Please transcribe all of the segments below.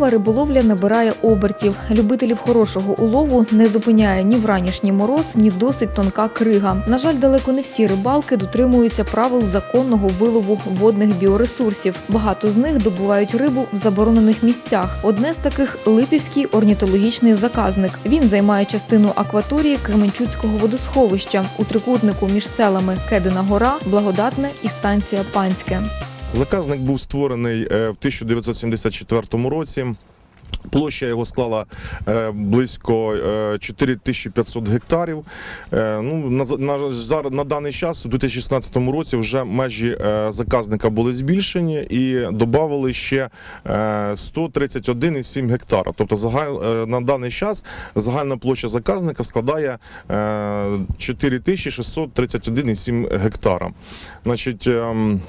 Зимова риболовля набирає обертів. Любителів хорошого улову не зупиняє ні вранішній мороз, ні досить тонка крига. На жаль, далеко не всі рибалки дотримуються правил законного вилову водних біоресурсів. Багато з них добувають рибу в заборонених місцях. Одне з таких Липівський орнітологічний заказник. Він займає частину акваторії Кременчуцького водосховища у трикутнику між селами Кедина Гора, Благодатне і станція Панське. Заказник був створений е, в 1974 році. Площа його склала е, близько е, 4500 гектарів. Е, Ну, на, на, на даний час, у 2016 році, вже межі заказника були збільшені і додали ще е, 131,7 гектара. Тобто на даний час загальна площа заказника складає е, 4631,7 гектара. Значить, ем,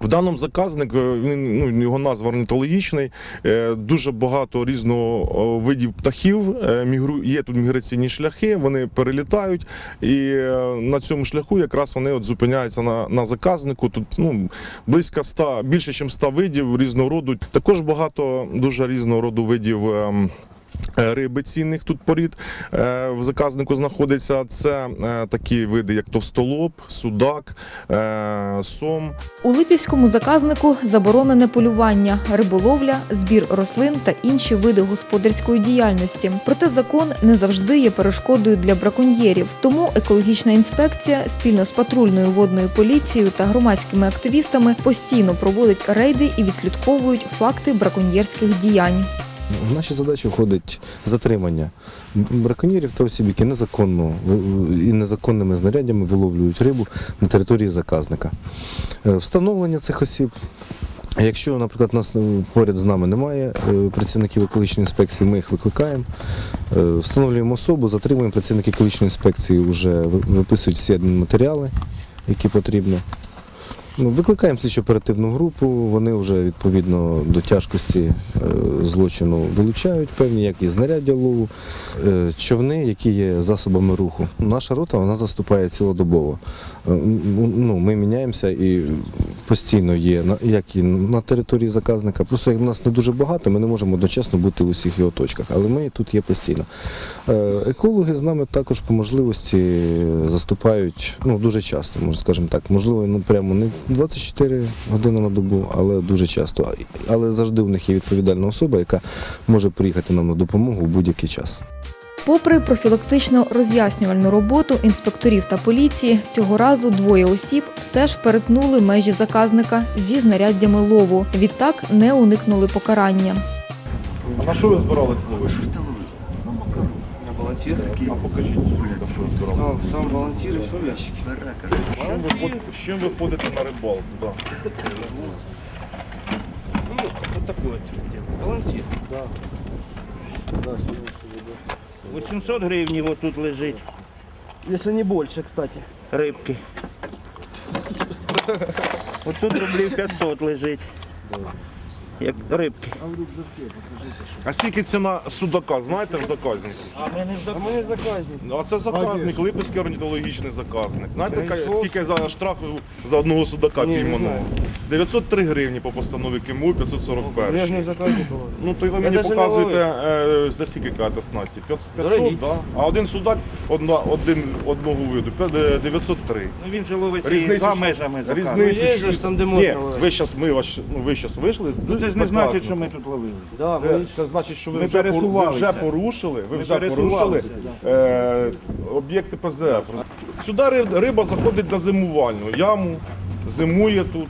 в даному заказнику він ну його назва орнітологічний. е, Дуже багато різного видів птахів. е, є тут міграційні шляхи. Вони перелітають, і е, на цьому шляху якраз вони от зупиняються на, на заказнику. Тут ну близько 100, більше ніж 100 видів різного роду. Також багато дуже різного роду видів. Е, Риби цінних тут порід е, в заказнику знаходиться. Це е, такі види, як товстолоб, судак, сом. У Липівському заказнику заборонене полювання, риболовля, збір рослин та інші види господарської діяльності. Проте закон не завжди є перешкодою для браконьєрів. Тому екологічна інспекція спільно з патрульною водною поліцією та громадськими активістами постійно проводить рейди і відслідковують факти браконьєрських діянь. В наші задачі входить затримання браконьєрів та осіб, які незаконно і незаконними знаряддями виловлюють рибу на території заказника. Е, Встановлення цих осіб. Якщо, наприклад, нас е, поряд з нами немає е, працівників екологічної інспекції, ми їх викликаємо, встановлюємо особу, затримуємо працівники екологічної інспекції, вже виписують всі адмінматеріали, які потрібно. Ну, Викликаємо слідчо оперативну групу, вони вже відповідно до тяжкості е, злочину вилучають певні, як і знаряддя лову, е, човни, які є засобами руху. Наша рота вона заступає цілодобово. Е, Ну, ми міняємося і постійно є як і на території заказника. Просто як нас не дуже багато, ми не можемо одночасно бути в усіх його точках, але ми тут є постійно. Екологи з нами також по можливості заступають ну, дуже часто, можна скажімо так. Можливо, ну, прямо не 24 години на добу, але дуже часто. Але завжди у них є відповідальна особа, яка може приїхати нам на допомогу в будь-який час. Попри профілактично роз'яснювальну роботу інспекторів та поліції, цього разу двоє осіб все ж перетнули межі заказника зі знаряддями лову. Відтак не уникнули покарання. А на що ви збирались ловити? Балансир. А покажіть, що збирали. Сам балансир и все в ящике. З чим ви, ход- з чим ви ходите на рибалку? Да. Ну, вот такой вот где-то. Балансир. Да. 800 гривень вот тут лежить Если не больше, кстати. рибки. От тут рублів 500 лежить. Як рибки. А скільки ціна судака, знаєте, в заказнику? А ми не А мы заказник. А це заказник, Липецький орнітологічний заказник. Знаєте, яка- скільки за штрафи за одного судака пійманого? 903 гривні по постанові КМУ, 541. Я ж не заказник. Ну то й ви мені не показуєте е, за скільки кажете снасті? 500, Дорогі. да? а один судак одна, один, одного виду, п'ят- е, 903. Ну він же ловиться і за межами заказу. Різницю Є що- ж там, де Ні, ловити. ви зараз ми ну, ви щас вийшли з Ну, Це ж не значить, що ми тут ловили. Да, Це, мы... це значить, що ви, Ми вже, пору- ви пересувалися. вже порушили, ви Ми вже порушили е, об'єкти ПЗФ. Сюди ри- риба заходить на зимувальну яму, зимує тут.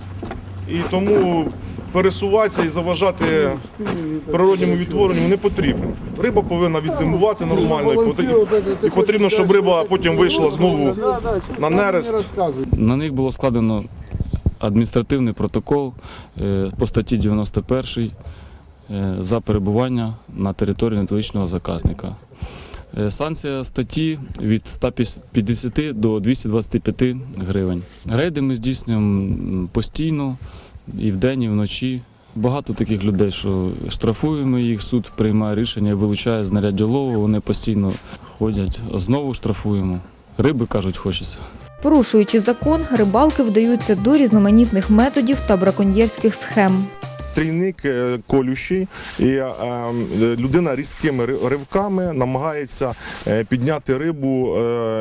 І тому пересуватися і заважати природньому відтворенню не потрібно. Риба повинна відзимувати нормально. і потрібно- І потрібно, щоб риба потім вийшла знову на нерест. На них було складено адміністративний протокол е, по статті 91 е, за перебування на території нетолічного заказника. Е, Санкція статті від 150 до 225 гривень. Рейди ми здійснюємо постійно і вдень, і вночі. Багато таких людей, що штрафуємо їх, суд приймає рішення вилучає знаряддя лову, вони постійно ходять, знову штрафуємо. Риби кажуть, хочеться. Порушуючи закон, рибалки вдаються до різноманітних методів та браконьєрських схем. трійник е, колющий, і е, е, людина різкими ривками намагається підняти рибу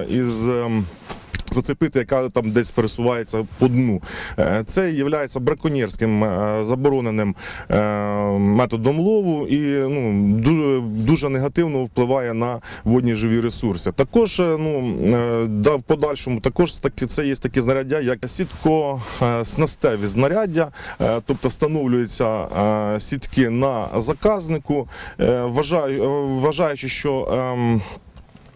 із. Зацепити, яка там десь пересувається по дну. Е, Це є браконьєрським е, забороненим е, методом лову і ну, дуже, дуже негативно впливає на водні живі ресурси. Також ну, да, в подальшому також таки, це є такі знаряддя, як сітко снастеві знаряддя, тобто встановлюються сітки на заказнику, вважаю, вважаючи, що ем,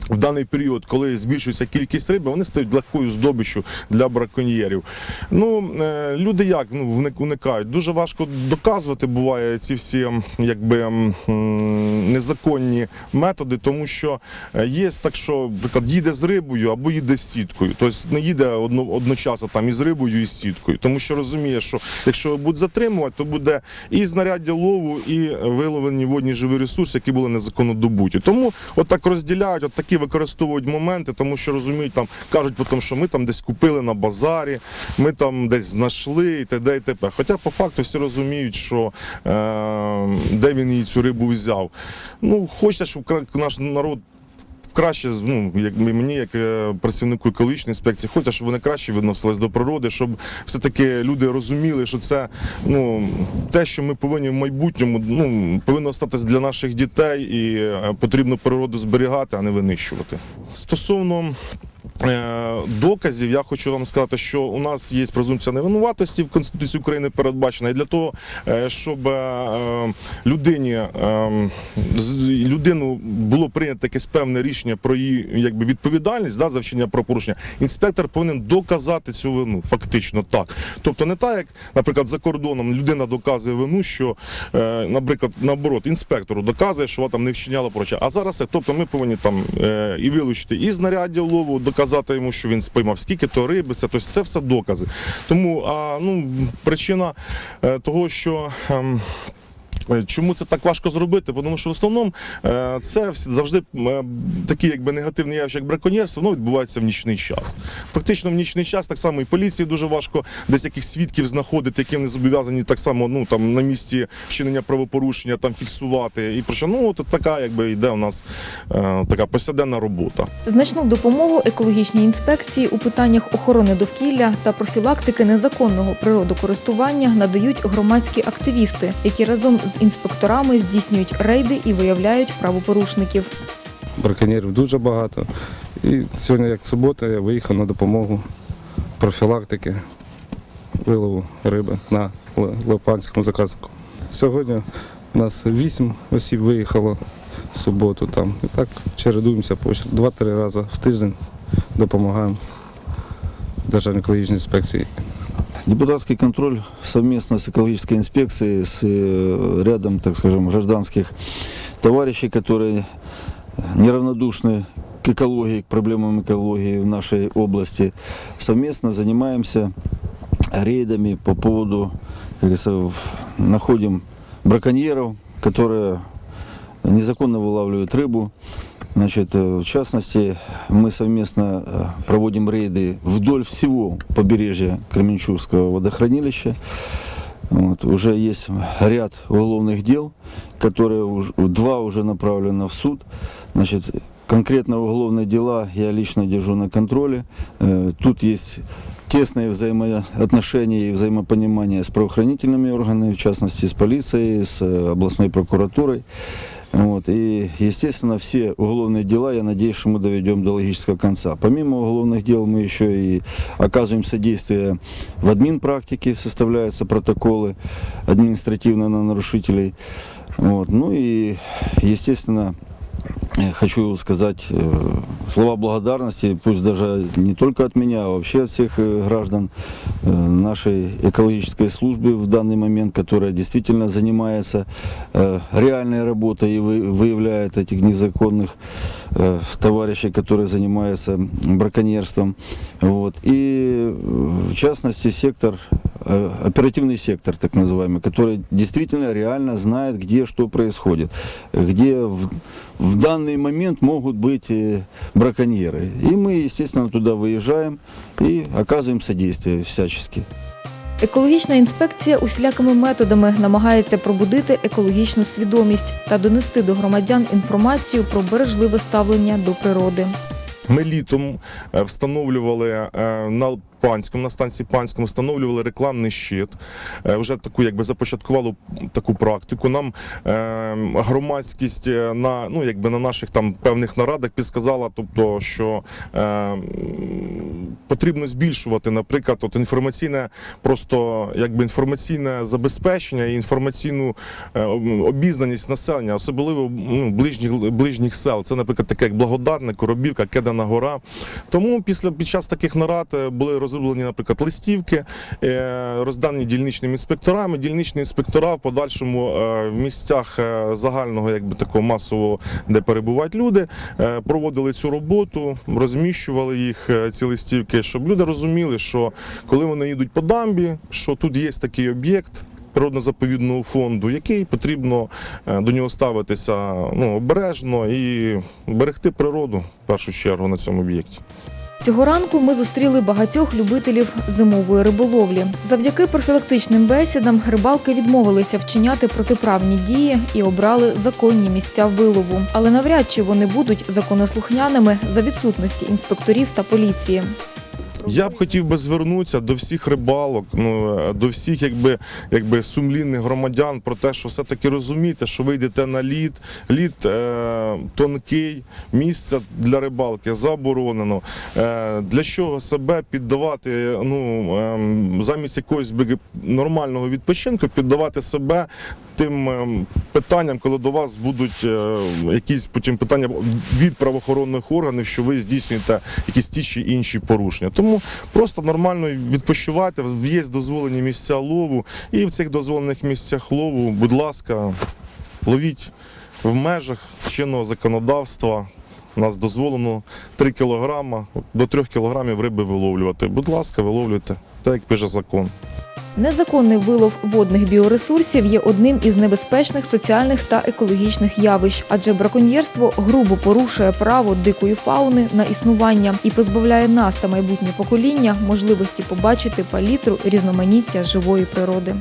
в даний період, коли збільшується кількість риби, вони стають легкою здобиччю для браконьєрів. Ну, е, люди як ну, уникають? Дуже важко доказувати буває ці всі якби, незаконні методи, тому що е, є так, що наприклад, їде з рибою або їде з сіткою. Тобто не їде одно, одночасно там і з рибою, і з сіткою. Тому що розуміє, що якщо будуть затримувати, то буде і знаряддя лову, і виловлені водні живі ресурси, які були незаконно добуті. Тому отак розділяють, от такі використовують моменти, тому що розуміють, там кажуть потім, що ми там десь купили на базарі, ми там десь знайшли і т.д. і т.п. Хоча по факту всі розуміють, що е, де він її цю рибу взяв. Ну, хочеться, щоб наш народ. Краще, ну, як мені, як е, працівнику екологічної інспекції, хочеться, щоб вони краще відносились до природи, щоб все-таки люди розуміли, що це ну, те, що ми повинні в майбутньому, ну, повинно статись для наших дітей і е, потрібно природу зберігати, а не винищувати. Стосовно доказів, я хочу вам сказати, що у нас є презумпція невинуватості в Конституції України передбачена. І для того, е, щоб е, е, людині е, людину було прийнято якесь певне рішення про її якби, відповідальність да, за вчинення правопорушення, інспектор повинен доказати цю вину, фактично так. Тобто не так, як, наприклад, за кордоном людина доказує вину, що, е, наприклад, наоборот, інспектору доказує, що вона там не вчиняла проче. А зараз тобто ми повинні там е, і вилучити і знаряддя лову, доказати йому, що він спіймав скільки то риби, це, тобто це все докази. Тому а, ну, причина е, того, що. Е, Чому це так важко зробити? Тому що в основному е, це завжди е, такі якби негативні явища, як браконьєрство, воно відбувається в нічний час. Фактично в нічний час так само і поліції дуже важко десь яких свідків знаходити, які вони зобов'язані так само ну, там, на місці вчинення правопорушення там, фіксувати. І про ну, от така якби йде у нас така повсякденна робота. Значну допомогу екологічній інспекції у питаннях охорони довкілля та профілактики незаконного природокористування надають громадські активісти, які разом з інспекторами здійснюють рейди і виявляють правопорушників. браконьєрів дуже багато. І сьогодні, як субота, я виїхав на допомогу профілактики вилову риби на Лопанському заказнику. Сьогодні у нас вісім осіб виїхало в суботу там. І так чередуємося по два-три рази в тиждень допомагаємо Державній екологічній інспекції. Депутатский контроль совместно с экологической инспекцией, с э, рядом, так скажем, гражданских товарищей, которые неравнодушны к экологии, к проблемам экологии в нашей области, совместно занимаемся рейдами по поводу, как говорится, в- находим браконьеров, которые незаконно вылавливают рыбу. Значит, э, в частности, мы совместно э, проводим рейды вдоль всего побережья Кременчугского водохранилища. Вот, уже есть ряд уголовных дел, которые уж- два уже направлено в суд. Значит, конкретно уголовные дела я лично держу на контроле. Э, Тут есть тесные взаимоотношения и взаимопонимание с правоохранительными органами, в частности с полицией, с областной прокуратурой. Вот. И, естественно, все уголовные дела, я надеюсь, что мы доведем до логического конца. Помимо уголовных дел мы еще и оказываем содействие в админпрактике, составляются протоколы административно на нарушителей. Вот. Ну и, естественно, э, хочу сказать э, слова благодарности, пусть даже не только от меня, а вообще от всех э, граждан э, нашей экологической службы в данный момент, которая действительно занимается э, реальной работой и вы- выявляет этих незаконных э, товарищей, которые занимаются браконьерством. Вот. И э, в частности сектор, э, оперативный сектор так называемый, который действительно реально знает, где что происходит, где в, в данный момент могут быть э, браконьеры. И мы, естественно, туда выезжаем и оказываем содействие всячески. Екологічна інспекція усілякими методами намагається пробудити екологічну свідомість та донести до громадян інформацію про бережливе ставлення до природи. Ми літом е, встановлювали е, на панському, на станції панському встановлювали рекламний щит. Е, Вже таку якби започаткували таку практику. Нам громадськість на ну якби на наших там певних нарадах підсказала, тобто що потрібно збільшувати, наприклад, от інформаційне, просто якби інформаційне забезпечення і інформаційну е, обізнаність населення, особливо ну, ближніх ближніх сел. Це, наприклад, таке як Благодатне, Коробівка, Кедана Гора. Тому після під час таких нарад е, були розроблені, наприклад, листівки, е, роздані дільничними інспекторами. Дільничні інспектора в подальшому в місцях загального, якби такого масового, де перебувають люди, проводили цю роботу, розміщували їх ці листівки, щоб люди розуміли, що коли вони їдуть по дамбі, що тут є такий об'єкт. Природно-заповідного фонду, який потрібно е, до нього ставитися ну, обережно і берегти природу в першу чергу на цьому об'єкті. Цього ранку ми зустріли багатьох любителів зимової риболовлі. Завдяки профілактичним бесідам рибалки відмовилися вчиняти протиправні дії і обрали законні місця вилову. Але навряд чи вони будуть законослухняними за відсутності інспекторів та поліції. Я б хотів би звернутися до всіх рибалок, ну е, до всіх, якби якби сумлінних громадян про те, що все-таки розумієте, що ви йдете на лід, лід е, тонкий, місце для рибалки заборонено. Е, для чого себе піддавати, ну е, замість якогось нормального відпочинку, піддавати себе тим ем, питанням, коли до вас будуть е, якісь потім питання від правоохоронних органів, що ви здійснюєте якісь ті чи інші порушення. Тому просто нормально відпочивайте, є дозволені місця лову, і в цих дозволених місцях лову, будь ласка, ловіть в межах чинного законодавства. У нас дозволено 3 кілограма, до 3 кілограмів риби виловлювати. Будь ласка, виловлюйте, так як пише закон. Незаконний вилов водних біоресурсів є одним із небезпечних соціальних та екологічних явищ, адже браконьєрство грубо порушує право дикої фауни на існування і позбавляє нас та майбутнє покоління можливості побачити палітру різноманіття живої природи.